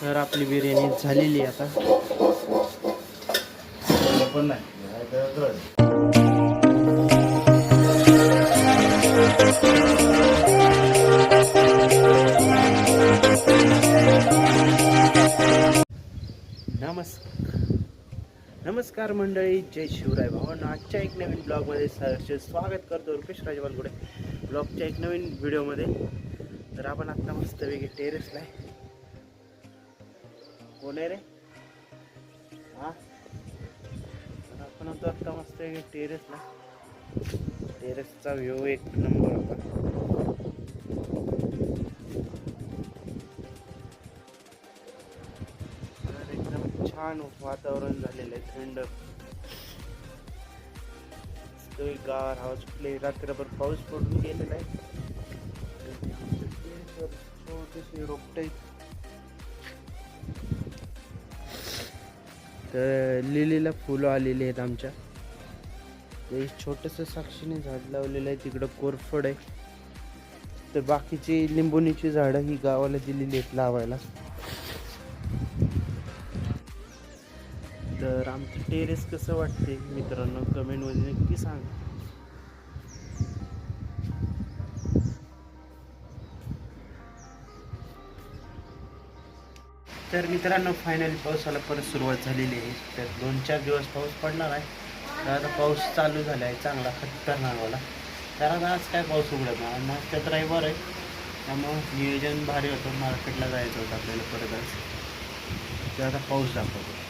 तर आपली बिर्याणी झालेली आहे आता. पण नाही नमस्कार. नमस्कार मंडळी जय शिवराय भावन आजच्या एक नवीन ब्लॉगमध्ये सरचे स्वागत करतो. रुपेश राजवालगुडे. ब्लॉगच्या एक नवीन व्हिडिओमध्ये. तर आपण आत्ता मस्तपैकी टेरेसला आहे. कोण आहे रे हा? आपण आता आत्ता आहे टेरेसला टेरेसचा व्ह्यू एक नंबर होता. एकदम छान वातावरण झालेलं आहे थंड. गार हवा सुटली. रात्रभर पाऊस पडून गेलेला आहे. रोपटे तर लिलीला फुलं आलेली आहेत आमच्या. ते छोटंसं साक्षीने झाड लावलेलं आहे तिकडं कोरफड आहे. तर बाकीची लिंबोणीची झाडं ही गावाला दिलेली आहेत लावायला. तर आमचं टेरेस कसं वाटते मित्रांनो? कमेंटमध्ये नक्की सांगा. तर मित्रांनो फायनली पावसाला परत सुरुवात झालेली आहे. तर दोन चार दिवस पाऊस पडणार आहे. तर आता पाऊस चालू झाला आहे चांगला खतरनाकवाला तर आता आज काय पाऊस उघडत नाही आणि आज त्यात रविवार आहे. त्यामुळं नियोजन भारी होतं. मार्केटला जायचं होतं आपल्याला परत आज. तर आता पाऊस दाखवतो.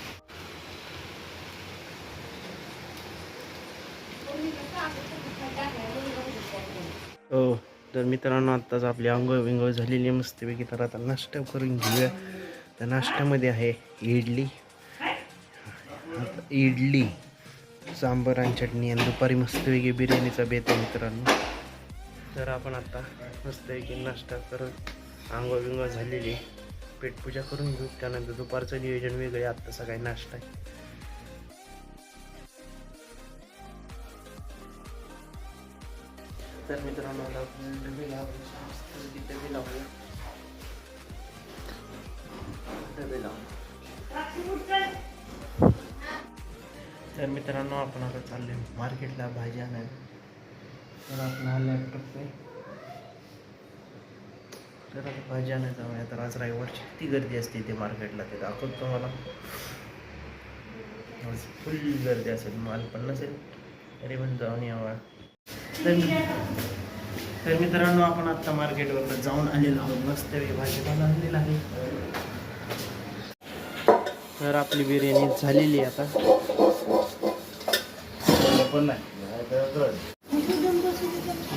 हो तर मित्रांनो आत्ताच आपली आंघोळ विंघोळ झालेली आहे. मस्तपैकी तर आता नाश्ता करून घेऊया. तर नाश्त्यामध्ये आहे इडली. आता इडली सांबर आणि चटणी आणि दुपारी मस्तपैकी बिर्याणीचा बेत आहे मित्रांनो. तर आपण आता मस्तपैकी नाश्ता करून आंघोळ बिंगोळ झालेली पेटपूजा करून घेऊ. त्यानंतर दुपारचं नियोजन वेगळे आत्ता सकाळी नाश्ता आहे. तर मित्रांनो डबे लावूया मस्तपैकी डबे लावूया. तर मित्रांनो आपण आता चालले मार्केटला भाजी आणायला. तर आपण हा लॅपटॉप आहे तर आता भाजी आणायला जाऊया. तर आज रविवारची किती गर्दी असते ते मार्केटला ते दाखवतो तुम्हाला. आज फुल गर्दी असेल माल पण नसेल तरी पण जाऊन यावा. तर मित्रांनो आपण आत्ता मार्केटवरनं जाऊन आलेलो आहोत. मस्त भाजीपाला आणलेला आहे. तर आपली बिर्याणी झालेली आहे आता.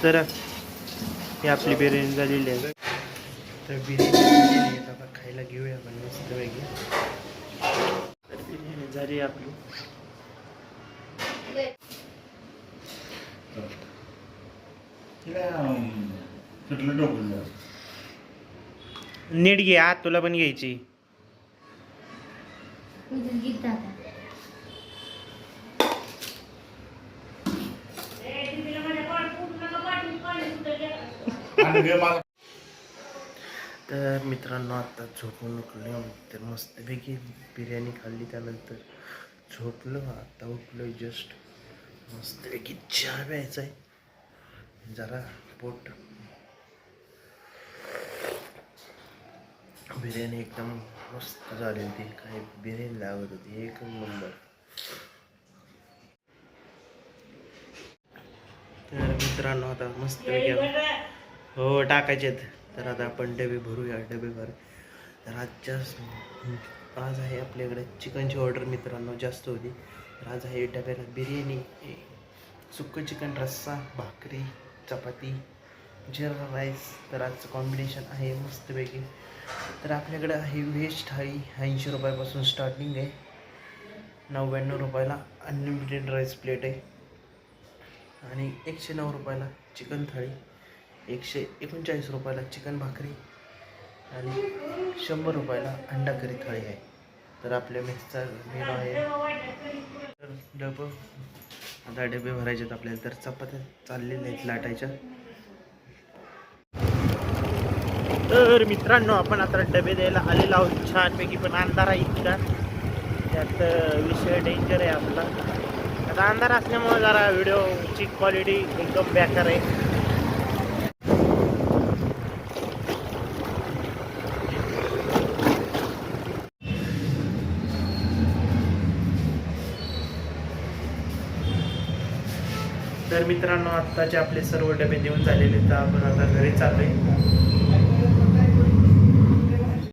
तर ही आपली बिर्याणी झालेली आहे. तर बिर्याणी आता खायला घेऊया आपण मस्तपैकी तर बिर्याणी झाली आपली. नीट घे आत तुला पण घ्यायची. आणि तर मित्रांनो आता झोपून उठलो तर मस्तपैकी बिर्याणी खाल्ली त्यानंतर झोपलो. आता उठलो जस्ट मस्तपैकी चहा प्यायचा आहे जरा पोट. बिर्याणी एकदम मस्त झाली होती काय बिर्याणी लागत होती एक नंबर तर मित्रांनो आता मस्तपैकी हो टाकायचेत तर आता आपण डबे भरूया डबे भर तर आजच्या आज आहे आपल्याकडे चिकनची ऑर्डर मित्रांनो जास्त होती. तर आज आहे डब्याला बिर्याणी सुक्कं चिकन रस्सा भाकरी चपाती. जिरा राईस तर आजचं कॉम्बिनेशन आहे मस्तपैकी. तर आपल्याकडे आहे व्हेज थाळी ऐंशी रुपयापासून स्टार्टिंग आहे. नव्याण्णव रुपयाला अनलिमिटेड राईस प्लेट आहे. आणि एकशे नऊ रुपयाला चिकन थाळी एकशे एकोणचाळीस रुपयाला चिकन भाकरी आणि शंभर रुपयाला अंडा करी थाळी आहे. तर आपल्या मेसचा मेनू आहे. तर डबं आता डबे भरायचे आहेत आपल्याला तर चपात्या चाललेल्या आहेत लाटायच्या. तर मित्रांनो आपण आता डबे द्यायला आलेलो आहोत. छानपैकी पण अंधार आहे इतका. त्यात विषय डेंजर आहे आपला. आता अंधार असल्यामुळे जरा व्हिडिओची क्वालिटी एकदम बेकार आहे. तर मित्रांनो आत्ताचे आपले सर्व डबे देऊन झालेले तर आपण आता घरी चाललोय.